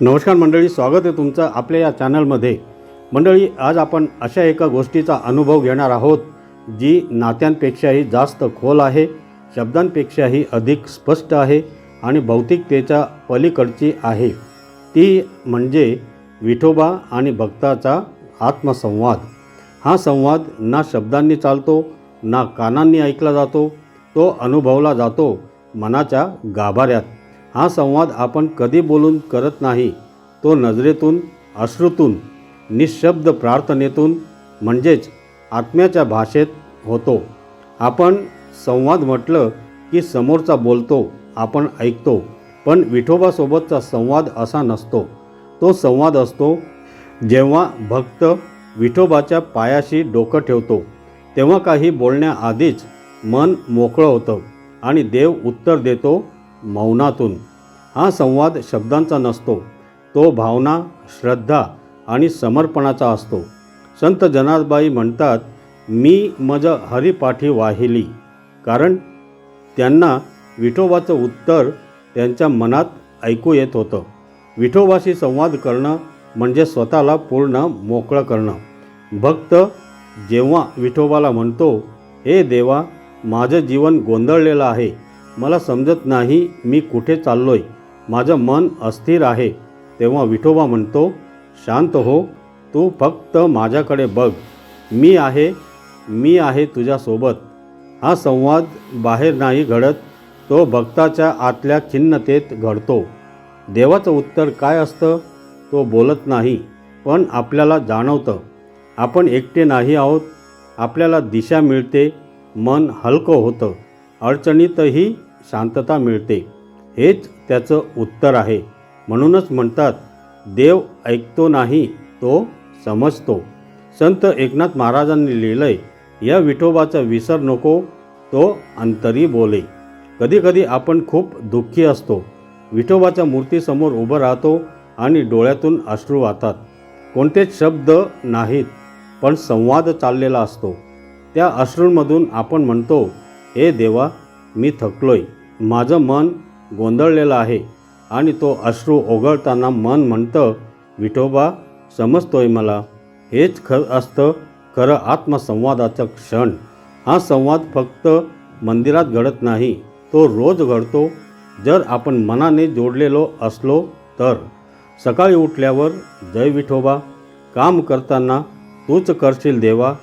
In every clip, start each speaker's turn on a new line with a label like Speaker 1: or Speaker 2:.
Speaker 1: नमस्कार मंडळी स्वागत आहे तुमचं आपल्या या चॅनलमध्ये. मंडळी आज आपण अशा एका गोष्टीचा अनुभव घेणार आहोत जी नात्यांपेक्षाही जास्त खोल आहे शब्दांपेक्षाही अधिक स्पष्ट आहे आणि भौतिकतेच्या पलीकडची आहे. ती म्हणजे विठोबा आणि भक्ताचा आत्मसंवाद. हा संवाद ना शब्दांनी चालतो ना कानांनी ऐकला जातो तो अनुभवला जातो मनाच्या गाभाऱ्यात. हा संवाद आपण कधी बोलून करत नाही तो नजरेतून अश्रूतून निशब्द प्रार्थनेतून म्हणजेच आत्म्याच्या भाषेत होतो. आपण संवाद म्हटलं की समोरचा बोलतो आपण ऐकतो पण विठोबासोबतचा संवाद असा नसतो. तो संवाद असतो जेव्हा भक्त विठोबाच्या पायाशी डोकं ठेवतो तेव्हा काही बोलण्याआधीच मन मोकळं होतं आणि देव उत्तर देतो मौनातून. हा संवाद शब्दांचा नसतो. तो भावना श्रद्धा आणि समर्पणाचा असतो. संत जनाबाई म्हणतात मी मज हरिपाठी वाहिली. कारण त्यांना विठोबाचं उत्तर त्यांच्या मनात ऐकू येत होतं. विठोबाशी संवाद करणं म्हणजे स्वतःला पूर्ण मोकळं करणं. भक्त जेव्हा विठोबाला म्हणतो हे देवा माझं जीवन गोंधळलेलं आहे. मला समजत नाही मी कुठे चाललोय. माझं मन अस्थिर आहे. तेव्हा विठोबा म्हणतो शांत हो तू फक्त माझ्याकडे बघ. मी आहे मी आहे तुझ्यासोबत. हा संवाद बाहेर नाही घडत. तो भक्ताच्या आतल्या खिन्नतेत घडतो. देवाचं उत्तर काय असतं तो बोलत नाही पण आपल्याला जाणवतं. आपण एकटे नाही आहोत. आपल्याला दिशा मिळते. मन हलकं होतं. अडचणीतही शांतता मिळते. हेच त्याचं उत्तर आहे. म्हणूनच म्हणतात देव ऐकतो नाही तो समजतो. संत एकनाथ महाराजांनी लिहिलंय या विठोबाचा विसर नको तो अंतरी बोले. कधीकधी आपण खूप दुःखी असतो. विठोबाच्या मूर्तीसमोर उभं राहतो आणि डोळ्यातून अश्रू वाहतात. कोणतेच शब्द नाहीत पण संवाद चाललेला असतो. त्या अश्रूंमधून आपण म्हणतो हे देवा मी थकलोय. माझं मन गोंधळलेलं आहे आणि तो अश्रू ओघळताना मन म्हणतं विठोबा समजतोय मला. हेच खरं असतं खरं आत्मसंवादाचा क्षण. हा संवाद फक्त मंदिरात घडत नाही तो रोज घडतो. जर आपण मनाने जोडलेलो असलो तर. सकाळी उठल्यावर जय विठोबा. काम करताना तूच करशील देवा.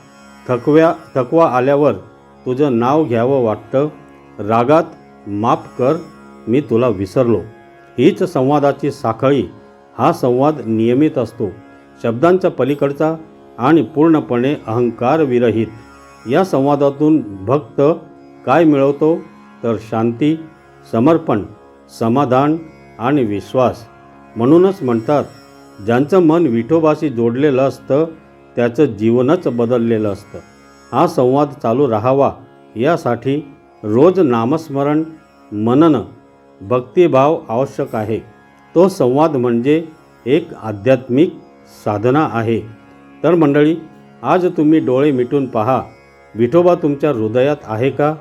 Speaker 1: थकव्या थकवा आल्यावर तुझं नाव घ्यावं वाटतं. रागात माफ कर मी तुला विसरलो. हीच संवादाची साखळी. हा संवाद नियमित असतो. शब्दांच्या पलीकडचा आणि पूर्णपणे अहंकारविरहित या संवादातून भक्त काय मिळवतो? तर शांती समर्पण समाधान आणि विश्वास. म्हणूनच म्हणतात ज्यांचं मन विठोबाशी जोडलेलं असतं त्याचं जीवनच बदललेलं असतं. हा संवाद चालू राहावा यासाठी रोज नामस्मरण मनन भक्तिभाव आवश्यक आहे. तो संवाद म्हणजे एक आध्यात्मिक साधना आहे. तर मंडळी आज तुम्ही डोळे मिटून पहा. विठोबा तुमच्या हृदयात आहे का?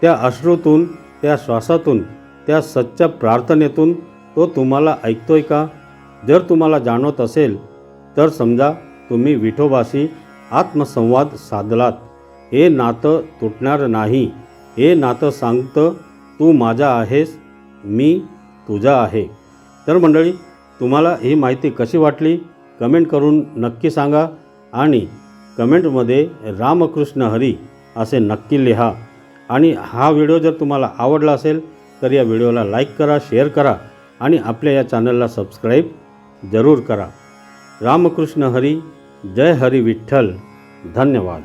Speaker 1: त्या अश्रूतून त्या श्वासातून त्या सच्च्या प्रार्थनेतून तो तुम्हाला ऐकतोय का? जर तुम्हाला जाणवत असेल तर समजा तुम्ही विठोबाशी आत्मसंवाद साधलात. हे नातं तुटणार नाही. हे नातं सांगतं तू माझा आहेस मी तुझा आहे. तर मंडळी तुम्हाला ही माहिती कशी वाटली? कमेंट करून नक्की सांगा आणि कमेंटमध्ये रामकृष्ण हरी असे नक्की लिहा. आणि हा व्हिडिओ जर तुम्हाला आवडला असेल तर या व्हिडिओला लाईक करा शेअर करा आणि आपल्या या चॅनलला सबस्क्राईब जरूर करा. रामकृष्ण हरी जय हरी विठ्ठल. धन्यवाद.